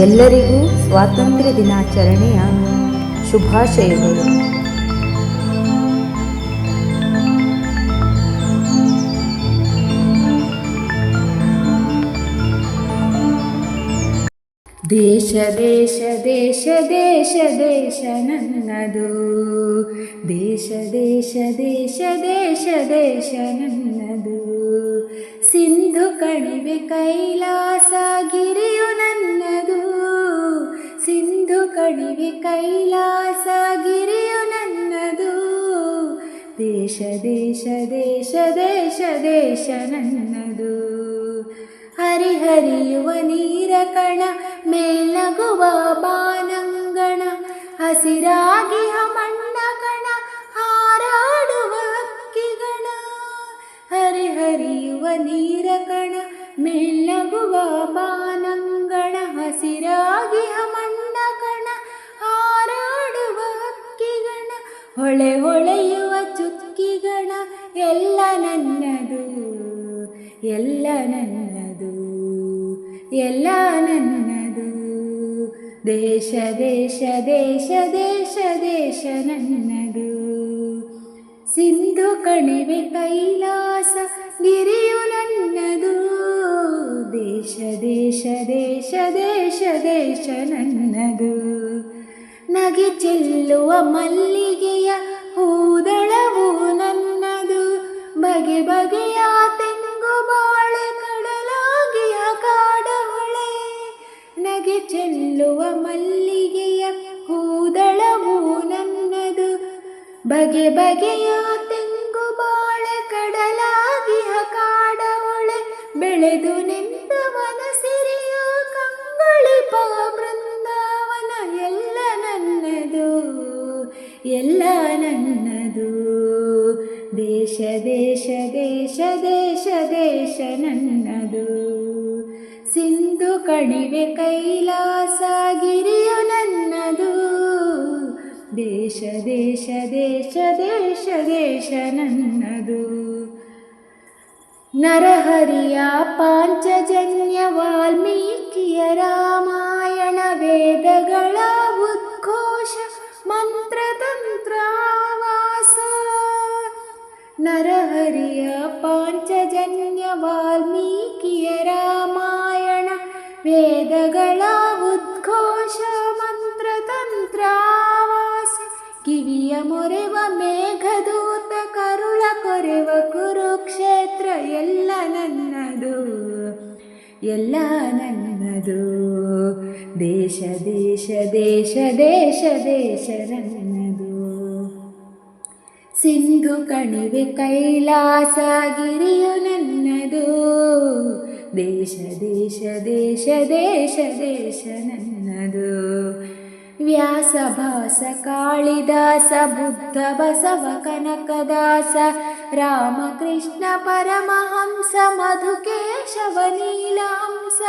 ಎಲ್ಲರಿಗೂ ಸ್ವಾತಂತ್ರ್ಯ ದಿನಾಚರಣೆಯ ಶುಭಾಶಯಗಳು. ದೇಶ ದೇಶ ದೇಶ ದೇಶ ದೇಶ ನನ್ನದು. ದೇಶ ದೇಶ ದೇಶ ದೇಶ ದೇಶ ನನ್ನದು. ಸಿಂಧು ಕಣಿವೆ ಕೈಲಾಸ ಕಣಿವೆ ಕೈಲಾಸ ಗಿರಿಯು ನನ್ನದು. ದೇಶ ದೇಶ ದೇಶ ದೇಶ ದೇಶ ನನ್ನದು. ಹರಿಹರಿಯುವ ನೀರ ಕಣ, ಮೇಲಗುವ ಬಾನಂಗಣ, ಹಸಿರಾಗಿ ಮಣ್ಣ ಕಣ, ಹಾರಾಡುವ ಹಕ್ಕಿಗಣ. ಹರಿಹರಿಯುವ ನೀರ ಹೊಳೆ ಹೊಳೆಯುವ ಚುಕ್ಕಿಗಳ ಎಲ್ಲ ನನ್ನದು ಎಲ್ಲ ನನ್ನದು ಎಲ್ಲ ನನ್ನದು. ದೇಶ ದೇಶ ದೇಶ ದೇಶ ದೇಶ ನನ್ನದು. ಸಿಂಧು ಕಣಿವೆ ಕೈಲಾಸ ಗಿರಿಯು ನನ್ನದು. ದೇಶ ದೇಶ ದೇಶ ದೇಶ ದೇಶ ನನ್ನದು. ನಗೆ ಚೆಲ್ಲುವ ಮಲ್ಲಿಗೆಯ ಹೂದಳವು ನನ್ನದು. ಬಗೆ ಬಗೆಯ ತೆಂಗು ಬಾಳೆ ಕಡಲಾಗಿಯ ಕಾಡವಳೆ ನಗೆ ಚೆಲ್ಲುವ ಮಲ್ಲಿಗೆಯ ಹೂದಳವು ನನ್ನದು. ಬಗೆ ಬಗೆಯ ದೇಶ ದೇಶ ದೇಶ ನನ್ನದು. ಸಿಂಧು ಕಣಿವೆ ಕೈಲಾಸ ನನ್ನದು. ದೇಶ ದೇಶ ದೇಶ ದೇಶ ದೇಶ ನನ್ನದು. ನರಹರಿಯ ಪಾಂಚಜನ್ಯ ವಾಲ್ಮೀಕಿಯ ರಾಮಾಯಣ ವೇದಗಳ ನರಹರಿಯ ಪಾಂಚಜನ್ಯ ವಾಲ್ಮೀಕಿಯ ರಾಮಾಯಣ ವೇದಗಳ ಉದ್ಘೋಷ ಮಂತ್ರತಂತ್ರಾವಾಸ ಕಿವಿಯ ಮೊರೆವ ಮೇಘದೂತ ಕರುಳ ಕೊರೆವ ಕುರುಕ್ಷೇತ್ರ ಎಲ್ಲ ನನ್ನದು ಎಲ್ಲ ನನ್ನದು ದೇಶ ದೇಶ ದೇಶ ದೇಶ ದೇಶ ನನ್ನದು ಸಿಂಧು ಕಣಿವೆ ಕೈಲಾಸ ಗಿರಿಯು ನನ್ನದು ದೇಶ ದೇಶ ದೇಶ ದೇಶ ದೇಶ ನನ್ನದು ವ್ಯಾಸ ಭಾಸ ಕಾಳಿದಾಸ ಬುದ್ಧ ಬಸವ ಕನಕದಾಸ ರಾಮಕೃಷ್ಣ ಪರಮಹಂಸ ಮಧುಕೇಶವ ನೀಲಹಂಸ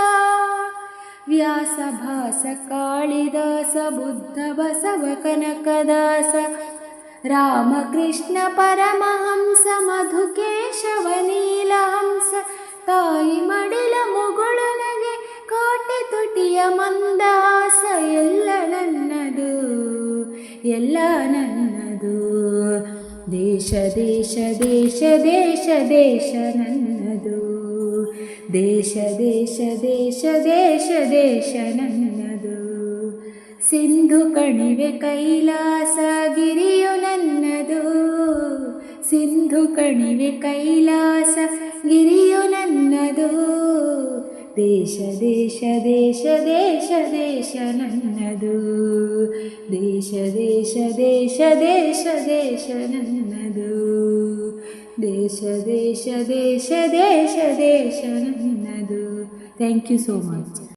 ವ್ಯಾಸ ಭಾಸ ಕಾಳಿದಾಸ ಬುದ್ಧ ಬಸವ ಕನಕದಾಸ ರಾಮಕೃಷ್ಣ ಪರಮಹಂಸ, ಮಧುಕೇಶವ, ನೀಲಹಂಸ, ತಾಯಿ ಮಡಿಲ ಮುಗುಳನಗೆ, ಕೋಟೆ ತುಟಿಯ ಮಂದಾಸ ಎಲ್ಲ ನನ್ನದು ಎಲ್ಲ ನನ್ನದು. ದೇಶ ದೇಶ ದೇಶ ದೇಶ ದೇಶ ನನ್ನದು. ದೇಶ ದೇಶ ದೇಶ ದೇಶ ದೇಶ ನನ್ನದು. ಸಿಂಧು ಕಣಿವೆ ಕೈಲಾಸ ಕಣಿವೆ ಕೈಲಾಸ ಗಿರಿಯು ನನ್ನದು ದೇಶ ದೇಶ ದೇಶ ದೇಶ ದೇಶ ನನ್ನದು ದೇಶ ದೇಶ ದೇಶ ದೇಶ ದೇಶ ನನ್ನದು ದೇಶ ದೇಶ ದೇಶ ದೇಶ ದೇಶ ನನ್ನದು ಥ್ಯಾಂಕ್ ಯು ಸೋ ಮಚ್